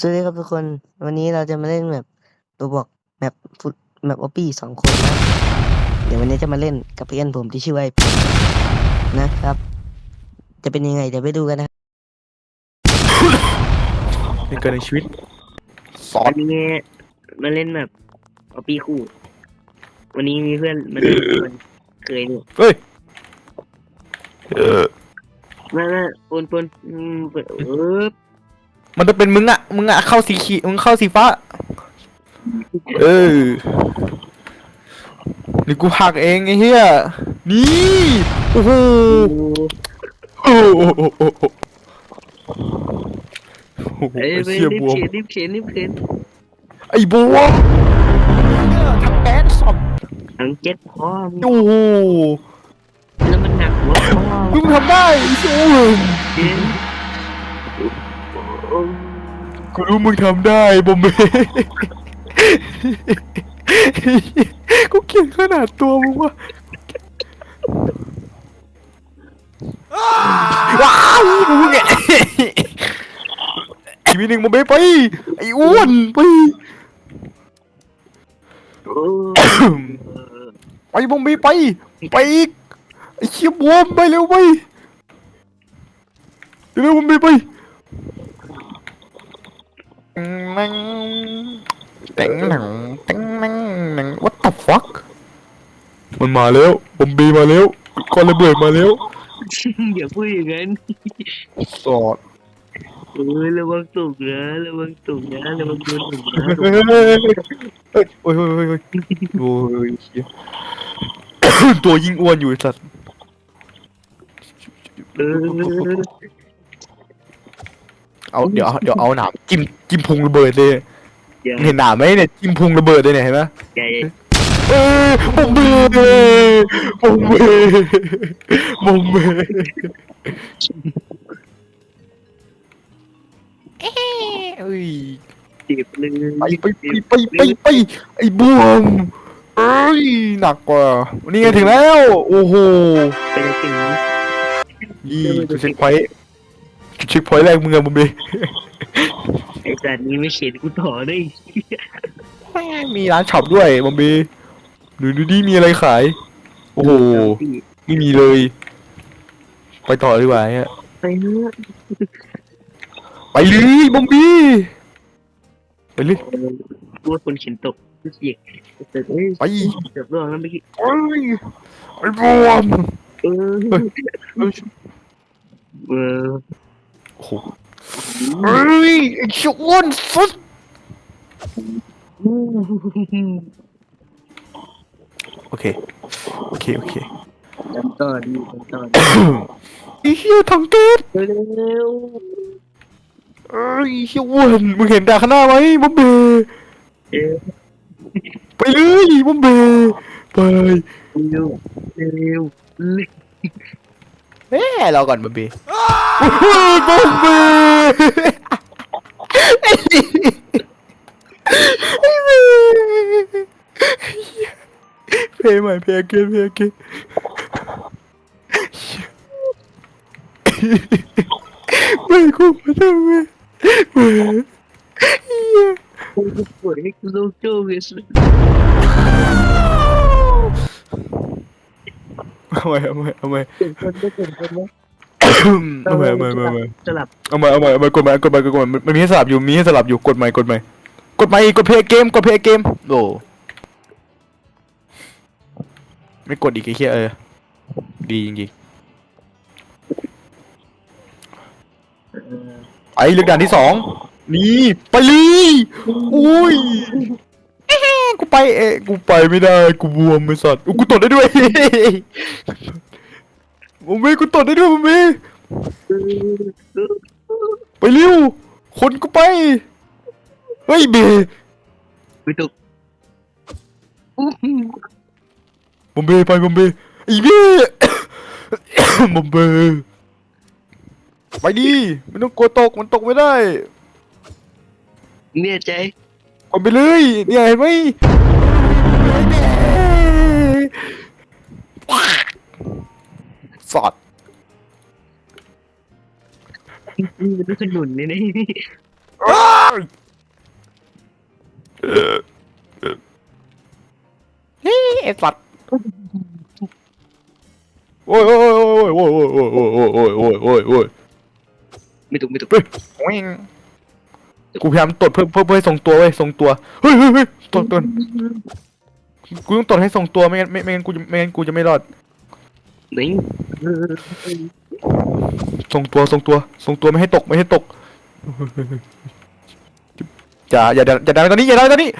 สวัสดีครับทุกคน วันนี้เราจะมาเล่นแบบตัวบอกแมปฟุตแมปออปปี้สองคนนะ เดี๋ยววันนี้จะมาเล่นกับเพื่อนผมที่ชื่อว่าไอ้ปิ๊กนะครับ จะเป็นยังไงเดี๋ยวไปดูกันนะเป็นเกิดในชีวิตสอวันนนี้มาเล่นแบบเอาปีคู่ วันนี้มีเพื่อนมาเล่นคนเคยเนี่ยเฮ้ยเออมามาปนปนอืมเปิดเออ มันจะเป็นมึงอะมึงอะเข้าสีขีมึงเข้าสีฟ้า เออนี่กูหักเองไอ้เหี้ย นี่โอ้โหโอ้โหโอ้โหโอ้โหโอ้โหเอ้ยไอ้ไปเชี่ยรีบบวมเขียนรีบเขียนรีบเขียนไอ้บวมเนี่ยทั้งแบนสอบทั้งเจ็ดพ่อมึงโอ้โหแล้วมันหนักหัวพ่อมึงทำได้ไอ้ชูเขียน กูรู้มึงทำได้บอมเบ้กูเกลียดขนาดตัวมึงวะว้าวมึงเนี่ยอีกนิดหนึ่งบอมเบ้ไปไอ้อ้วนไปโอ้ไปบอมเบ้ไปไปอีกไอ้เชี่ยบวมไปเร็วไปเร็วบอมเบ้ไป นั่งแต่งหนังแต่งหนังหนัง what the fuck มันมาแล้วบอมเบ้มาแล้วก้อนระเบิดมาแล้วอย่าพูดอย่างนั้นสอดเออระวังตกนะระวังตกนะระวังโดนตกนะเฮ้ยเฮ้ยเฮ้ยเฮ้ยโอ้ยโอ้ยโอ้ยโอ้ยโอ้ยเหี้ยตัวยิ่งอ้วนอยู่ไอ้สัตว์ เออเอาเดี๋ยวเดี๋ยวเอาหนามจิ้มจิ้มพุงระเบิดเลยอย่าเห็นหนามไหมเนี่ยจิ้มพุงระเบิดเลยเนี่ยเห็นไหมอย่าเอ้ยบอมเบ้บอมเบ้บอมเบ้เอ้ยเจ็บเลยไปไปไปไปไปไปไอ้บวมเอ้ยหนักกว่านี่ไงถึงแล้ว โอ้โหไปถึงยี่จุดเช็คพอยต์ จุดเช็คพอยต์แรกมึงอะบอมเบ้ไอ้สัตว์นี้ไม่เขียนกูต่อได้มีร้านช็อปด้วยบอมเบ้ดูดูดิมีอะไรขาย โอ้โห ไม่มีเลย ไปต่อดีกว่าเนี่ยไปเนื้อะไปเลยบอมบี้ ไปเลยกลัวคนเขียนตกเสียกแต่เอ้ยไปเกือบร่วงแล้วเมื่อกี้เอ้ยไอ้บวมเออเฮ้ยเออ โอ้โหเฮ้ยไอ้ชวนสุดโอเค โอเค โอเคจำต่อดีจำต่อดีไอ้เหี้ยทางเกิดเร็วเอ้ยไอ้เหี้ยอ้วนมึงเห็นดาข้างหน้าไหมบอมเบ้เร็วไปเลยบอมเบ้ไป เร็วเร็วเร็ว เฮ้ยรอก่อนบอมเบ้บอมเบ้ไอ้เหี้ยไอ้เบ้เพลงใหม่เพลงเกนเพลงเกนไม่กูมาทำไมเว้ยเหี้ยกูปว เวสเอาใหม่เอาใหม่เอาใหม่เปลี่ยนคนก็เปลี่ยนคนนะเอาใหม่เอาใหม่เอาใหม่เอาใหม่สลับเอาใหม่เอาใหม่เอาใหม่กดใหม่กดใหม่กดใหม่มันมีให้สลับอยู่มีให้สลับอยู่กดใหม่กดใหม่กดใหม่กดเพลย์เกมกดเพลย์เกมโอ้ไม่กดอีกไอ้เหี้ยเออดีจริงเออๆไอ้เลือกด่านที่สองนี่ไปเลยอุ้ยเอ๊ะ กูไปเอะกูไปไม่ได้ กูบวมไอ้สัตว์อุ๊ยกูตดได้ด้วยผมไม่กูตดได้ด้วยผมไม่เออไปเร็วคนกูไป เฮ้ยเบไม่ตกอู้หูบอมเบย์ไปบอมเบย์อีเบ้ บอมเบย์ไปดิไม่ต้องกลัวตกมันตกไม่ได้ เนี่ยใจ กดไปเลยเนี่ยเห็นไหมสอดมันต้องขนุนเนี่ยนี่เฮ้ยไอ้สัตว์โอ้ยโอ้ยโอ้ยโอ้ยโอ้ยโอ้ยโอ้ยโอ้ยโอ้ยโอ้ยโอ้ยโอ้ยไม่ถูกไม่ถูกเฮ้ยแม่ง กูพยายามตดเพื่อเพื่อเพื่อให้ทรงตัวเว้ยทรงตัวเฮ้ยเฮ้ยเฮ้ยตดตดกูต้องตดให้ทรงตัวไม่งั้นไม่ไม่งั้นกูจะไม่งั้นกูจะไม่รอดนี่ทรงตัวทรงตัวทรงตัวไม่ให้ตกไม่ให้ตกอย่าอย่าอย่าอย่าดันตอนนี้อย่าดันตอนนี้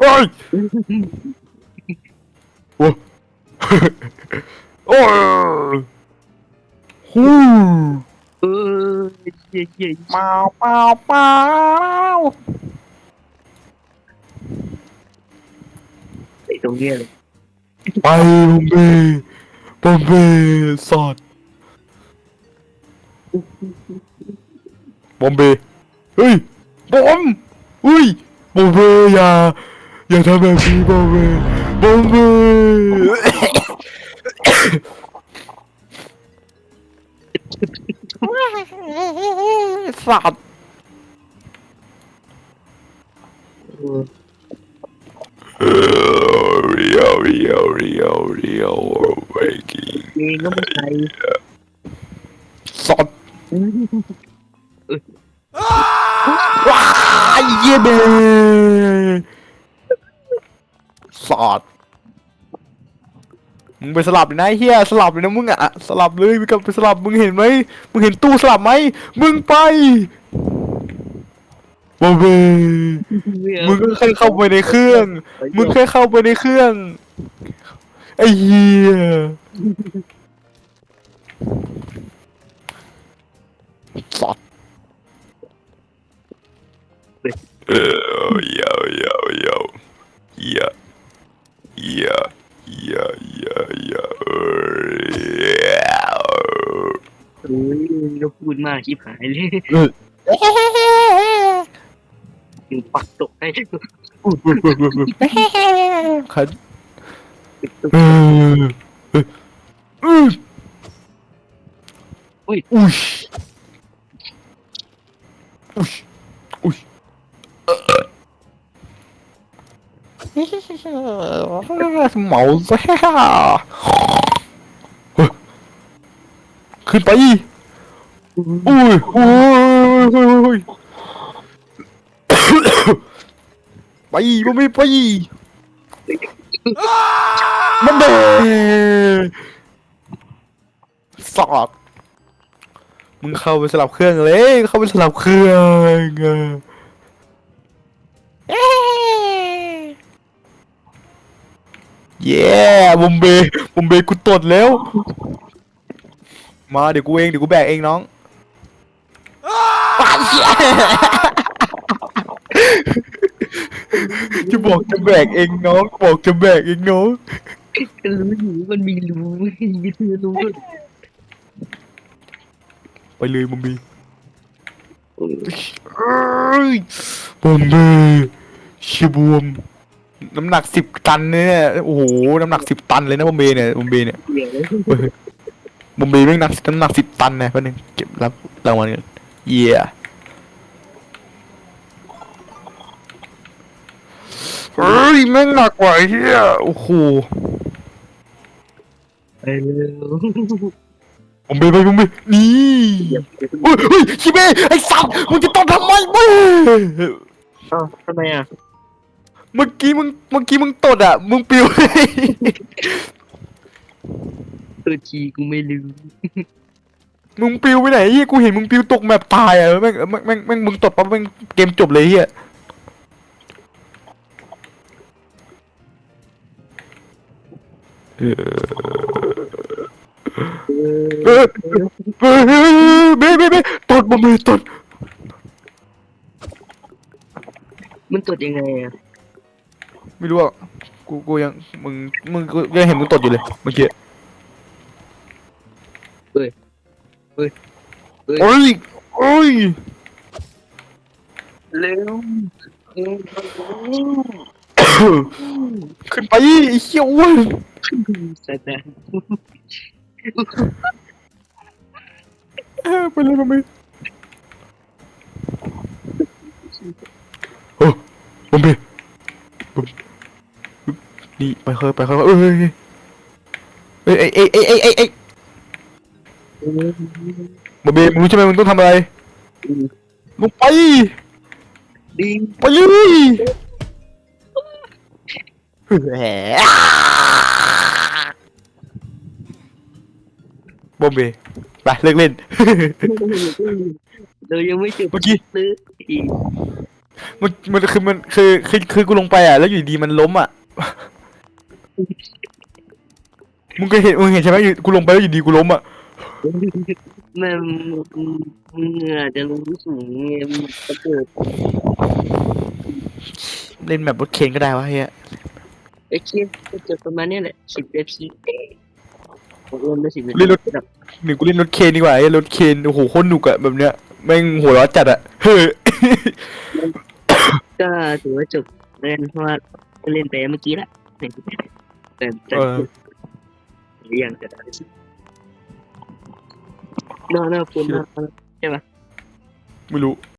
โอ้ยโอ้โอ้ย ย่เย่เปล่าเปล่าเปล่าไอ้ตรงเนี้ยเลยไปบอมเบย์บอมเบย์สอดบอมเบย์เฮ้ยบอมเฮ้ยบอมเบย์อย่าอย่าทำแบบนี้บอมเบย์บอมเบย์ สัตว์เออเรียวเรียวเรียวเรียวเวกี้เองก็ไม่ใช่สอดว้ายเย่เบ มึงไปสลับเลยนะไอ้เฮียสลับเลยนะมึงอะสลับเลยมึงกลับไปสลับมึงเห็นไหมมึงเห็นตู้สลับไหมมึงไปบอเบมึงก็แค่เข้าไปในเครื่อง มึงแค่เข้าไปในเครื่องไอ้เหี้ยสอดเออเยอะเยอะเยอะเยอะเยอะเยอะเยอะเยอะเออ โอ้ยก็พูดมาก ชิบหายเลยมึงปักตกให้ขันเออเอออุ้ยอุ้ยอุ้ยอุ้ยเมาซะขึ้นไป อุ้ยอุ้ยอุ้ยไปมันไม่ไปมันเบสอดมึงเข้าไปสลับเครื่องเลย เข้าไปสลับเครื่องเอ้เย้บอมเบย์บอมเบย์กูตดแล้ว มาเดี๋ยวกูเอง เดี๋ยวกูแบกเองน้อง จะบอกจะแบกเองน้องบอกจะแบกเองน้องรู้อยู่มันมีรู้มีคือรู้ไปเลยบอมเบย์บอมเบย์ชิบวมน้ำหนักสิบตันเนี่ยโอ้โหน้ำหนักสิบตันเลยนะบอมเบย์เนี่ยบอมเบย์เนี่ยเหี้ยเลยบอมเบย์แม่งหนักน้ำหนักสิบตันนะแป๊บนึงเก็บรับรางวัลกันเยี่ย เฮ้ยแม่งหนักกว่าไอ้เฮียโอ้โหไปเร็วบอมเบย์ไปบอมเบย์นี่เฮ้ยเฮ้ยชิเบ้ไอ้สัตว์มึงจะต้องทำไมเบ้อ้าวทำไมอะเมื่อกี้มึงเมื่อกี้มึงตดอะมึงปิวตัวทีกูไม่รู้มึงปิวไปไหนเฮียกูเห็นมึงปิวตกแมปตายอะแม่งแม่งแม่งแม่งมึงตดปั๊บแม่งเกมจบเลยเฮีย เออเฮ้ยเบ้เบ้เบ้ตดบอมเบย์ตดมันตรวจยังไงอะไม่รู้อะกูกูยังมึงมึงกูยังเห็นมึงตดอยู่เลยเมื่อกี้เฮ้ยเฮ้ยโอ้ยโอ้ยเร็วขึ้นไปไอ้เหี้ยอ้วน แตนเออไปเลยบอมบี้โอ้บอมบี้บอมนี่ไปค่อยไปค่อยเอ้ยเอ้ยเอ้ยเอ้ยเอ้ยเอ้ยเอ้ยเอ้ยเอ้ยบอมบี้มึงรู้ใช่ไหมมึงต้องทำอะไรลงไปดีไปเลยแหม บอมบี้ไปเลิกเล่น เรายังไม่จบเมื่อกี้เลยอีกมันมันคือมันคือคือคือกูลงไปอะ แล้วอยู่ดีมันล้มอะ มึงเคยเห็นมึงเห็นใช่ไหมอยู่กูลงไปแล้วอยู่ดีกูล้มอะแม่มึงมึงอาจจะรู้สูงไงมึงตะเกิดเล่นแบบรถเคนก็ได้วะเฮียไอ้เชี่ยก็จะประมาณเนี้ยแหละสิบนาที ผมเริ่มได้สิบนาทีเล่นรถหนึ่งกูเล่นรถเคนดีกว่าไอ้รถเคนโอ้โหโคตรหนุกอะแบบเนี้ยแม่งหัวเร้อนจัดอะเฮ้ยก็ถือว่าจบเล่นเพราะว่าเล่นไปเมื่อกี้ละแต่แต่แต่เออหรือยังแต่น่าน่าคุณน่าไม่รู้